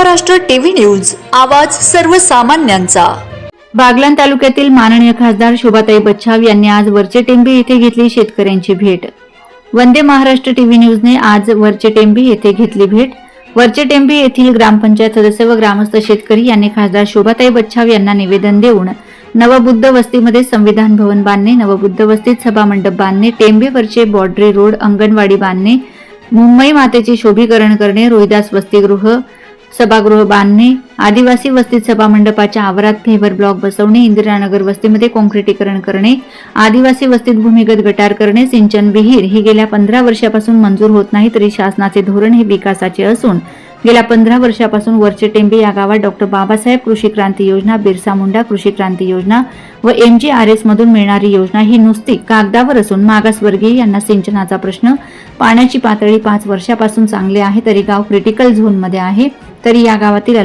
Maharashtra TV news आवाज सर्वसामान्यांचा. बागलाण तालुक्यातील माननीय खासदार शोभाताई बच्छाव यांनी आज वरचेटेंबी येथे घेतली शेतकऱ्यांची भेट. वंदे महाराष्ट्र टीव्ही न्यूजने आज वरचेटेंबी येथे घेतली भेट. वरचेटेंबी येथील ग्रामपंचायत सदस्य व ग्रामस्थ शेतकरी यांनी खासदार शोभाताई बच्छाव यांना निवेदन देऊन नवबुद्ध वस्तीमध्ये संविधान भवन बांधणे नवबुद्ध वस्तीत सभामंडप बांधणे टेंबेवरचे बॉर्डरी रोड अंगणवाडी बांधणे मुंबई मातेचे शोभीकरण करणे रोहिदास वसतिगृह सभागृह बांधणे आदिवासी वस्तीत सभामंडपाच्या आवारात फेवर ब्लॉक बसवणे इंदिरानगर वस्तीमध्ये कॉन्क्रिटीकरण करणे आदिवासी वस्तीत भूमिगत गटार करणे सिंचन विहीर ही गेल्या पंधरा वर्षापासून मंजूर होत नाही तरी शासनाचे धोरण हे विकासाचे असून गेल्या पंधरा वर्षापासून वरचे टेंबे या गावात डॉक्टर बाबासाहेब कृषी क्रांती योजना बिरसा मुंडा कृषी क्रांती योजना व एम जी आर एस मधून मिळणारी योजना ही नुसती कागदावर असून मागासवर्गीय यांना सिंचनाचा प्रश्न पाण्याची पातळी पाच वर्षापासून चांगले आहे तरी गाव क्रिटिकल झोनमध्ये आहे तरी या गावातील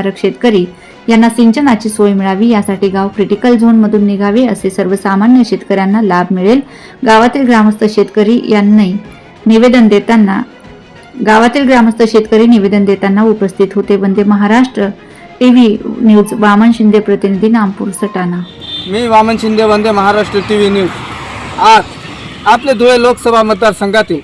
अल्पभूधारक शेतकरी यांना सिंचनाची सोय मिळावी यासाठी गाव क्रिटिकल झोनमधून निघावे असे सर्वसामान्य शेतकऱ्यांना लाभ मिळेल गावातील ग्रामस्थ शेतकरी यांनी निवेदन देताना गावातील ग्रामस्थ शेतकरी निवेदन देताना उपस्थित होते. वंदे महाराष्ट्र टीव्ही न्यूज वामन शिंदे प्रतिनिधी नामपूर सटाणा. मी Vaman Shinde Vande Maharashtra TV news. आज आपले धुळे लोकसभा मतदारसंघातील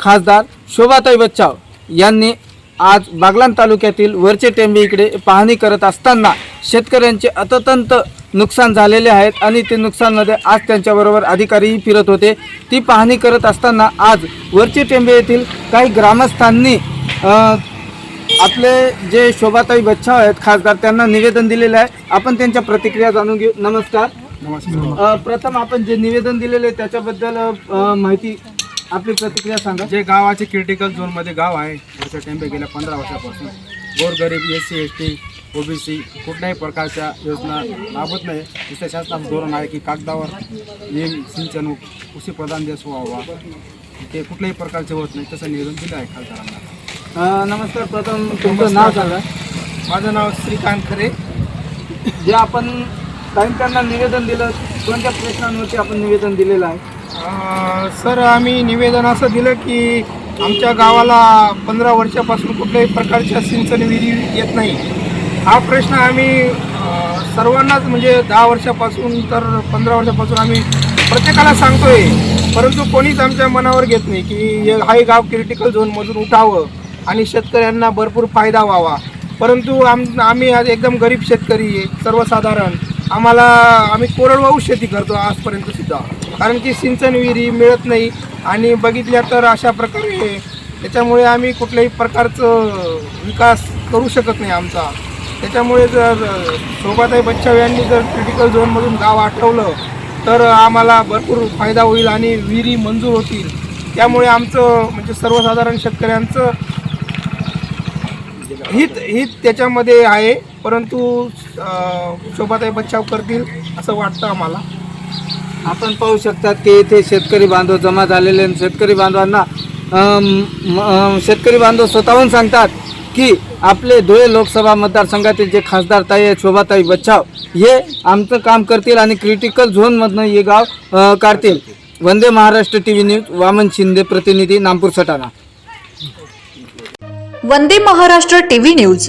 खासदार शोभाताई बच्चाव यांनी आज बागलाण तालुक्यातील वरचे टेंबे इकडे पाहणी करत असताना शेतकऱ्यांचे अततंत नुकसान झालेले आहेत आणि ते नुकसानमध्ये आज त्यांच्याबरोबर अधिकारीही फिरत होते. ती पाहणी करत असताना आज वरचे टेंबे येथील काही ग्रामस्थांनी आपले जे शोभाताई बच्छाव आहेत खासदार त्यांना निवेदन दिलेलं आहे. आपण त्यांच्या प्रतिक्रिया जाणून घेऊ. नमस्कार. अ, प्रथम आपण जे निवेदन दिलेले आहे त्याच्याबद्दल माहिती आपली प्रतिक्रिया सांगा. जे गावाचे क्रिटिकल झोनमध्ये गाव आहे वरच्या टेंबे गेल्या पंधरा वर्षापासून गोरगरीब S C S T OBC कुठल्याही प्रकारच्या योजना राबत नाही. जसं शासनाचं धोरण आहे की कागदावर नेम सिंचन कृषी प्रधान देश व्हावा. ते कुठल्याही प्रकारचे होत नाही तसं निवेदन दिलं आहे खासदारांना. नमस्कार प्रथम तुमचं नाव सांगा. माझं नाव श्रीकांत खरे. जे आपण त्यांना निवेदन दिलं कोणत्या प्रश्नांवरती आपण निवेदन दिलेलं आहे? सर आम्ही निवेदन असं दिलं की आमच्या गावाला पंधरा वर्षापासून कुठल्याही प्रकारच्या सिंचन विहिरी येत नाही. हा प्रश्न आम्ही सर्वांनाच म्हणजे दहा वर्षापासून तर पंधरा वर्षापासून आम्ही प्रत्येकाला सांगतोय. परंतु कोणीच आमच्या मनावर घेत नाही की हे- हा गाव क्रिटिकल झोनमधून उठावं आणि शेतकऱ्यांना भरपूर फायदा व्हावा. परंतु आम आम्ही आज एकदम गरीब शेतकरी सर्वसाधारण. आम्हाला आम्ही कोरडवाहू शेती करतो आजपर्यंत सुद्धा. कारण की सिंचन विहिरी मिळत नाही आणि बघितल्या तर अशा प्रकारे त्याच्यामुळे आम्ही कुठल्याही प्रकारचं विकास करू शकत नाही आमचा. त्याच्यामुळे जर शोभाताई बच्चाव यांनी जर क्रिटिकल झोनमधून गाव आठवलं तर आम्हाला भरपूर फायदा होईल आणि विहिरी मंजूर होतील. त्यामुळे आमचं म्हणजे सर्वसाधारण शेतकऱ्यांचं हित हित त्याच्यामध्ये आहे. परंतु शोभाताई बच्चाव करतील असं वाटतं आम्हाला. आपण पाहू शकतात की इथे शेतकरी बांधव जमा झालेले आहेत. शेतकरी बांधवांना शेतकरी बांधव स्वतःहून सांगतात की आपले धुळे लोकसभा मतदारसंघातील जे खासदार ताई आहेत शोभाताई बच्छाव हे आमचं काम करतील आणि क्रिटिकल झोनमधनं हे गाव काढतील. Vande Maharashtra TV news Vaman Shinde प्रतिनिधी Nampur Satana. Vande Maharashtra TV news.